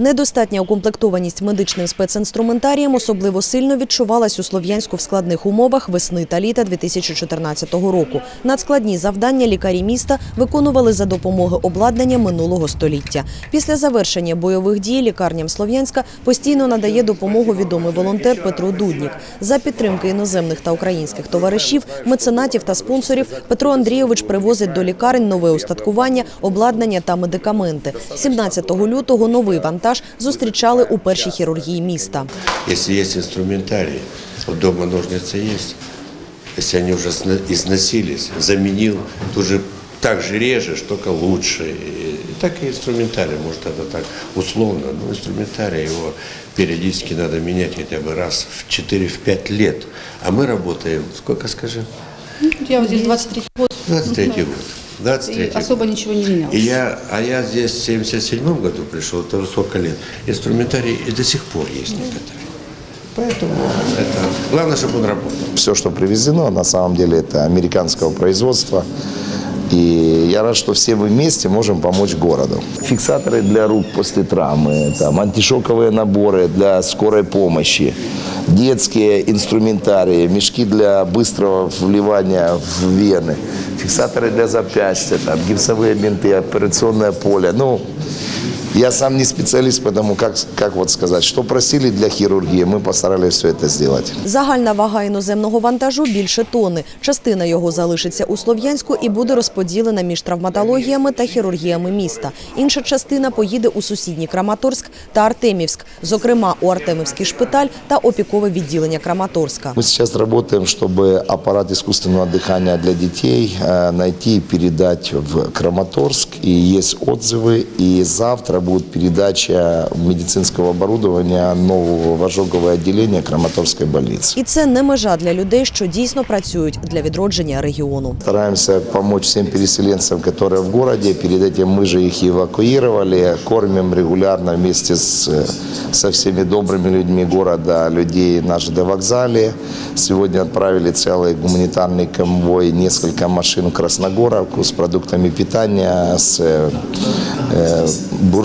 Недостатня укомплектованість медичним спецінструментарієм особливо сильно відчувалась у Слов'янську в складних умовах весни та літа 2014 року. Надскладні завдання лікарі міста виконували за допомоги обладнання минулого століття. Після завершення бойових дій лікарням Слов'янська постійно надає допомогу відомий волонтер Петро Дуднік. За підтримки іноземних та українських товаришів, меценатів та спонсорів Петро Андрійович привозить до лікарень нове устаткування, обладнання та медикаменти. 17 лютого новий вантаж зустрічали у першій хірургії міста. Если есть инструментарий, вот дома ножницы есть, если они уже сна- износились, заменил, тут же так же режешь, только лучше. И так и инструментарий, может это так условно, но инструментарий его периодически надо менять хотя бы раз в 4-5 лет. А мы работаем, сколько скажи? Я вот здесь 23 год, 23 год. 23 и особо ничего не менялось. И я, а я здесь в 77 году пришел, тоже сколько лет. Инструментарий и до сих пор есть некоторые. Поэтому это главное, чтобы он работал. Все, что привезено, на самом деле это американского производства. И я рад, что все мы вместе можем помочь городу. Фиксаторы для рук после травмы, там, антишоковые наборы для скорой помощи, детские инструментарии, мешки для быстрого вливания в вены, фиксаторы для запястья, там, гипсовые бинты, операционное поле. Ну, я сам не специалист, поэтому как, как вот сказать, что просили для хирургии, мы постарались все это сделать. Загальна вага іноземного вантажу більше тони. Частина його залишиться у Слов'янську і буде розподілена між травматологіями та хірургіями міста. Інша частина поїде у сусідній Краматорськ та Артемівськ, зокрема у Артемівський шпиталь та опікове відділення Краматорська. Мы сейчас работаем, чтобы аппарат искусственного дыхания для детей э, найти и передать в Краматорск. И есть отзывы. И завтра будет передача медицинского оборудования нового ожогового отделения Краматорской больницы. І це не межа для людей, що дійсно працюють для відродження регіону. Стараемся помочь всем переселенцам, которые в городе. Перед этим мы же их эвакуировали, кормим регулярно вместе с, э, со всеми добрыми людьми города людей на ЖД вокзале. Сегодня отправили целый гуманитарный конвой, несколько машин в Красногоровку с продуктами питания, с э, э,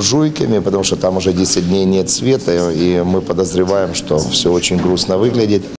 буржуйками, потому что там уже 10 дней нет света, и мы подозреваем, что все очень грустно выглядит.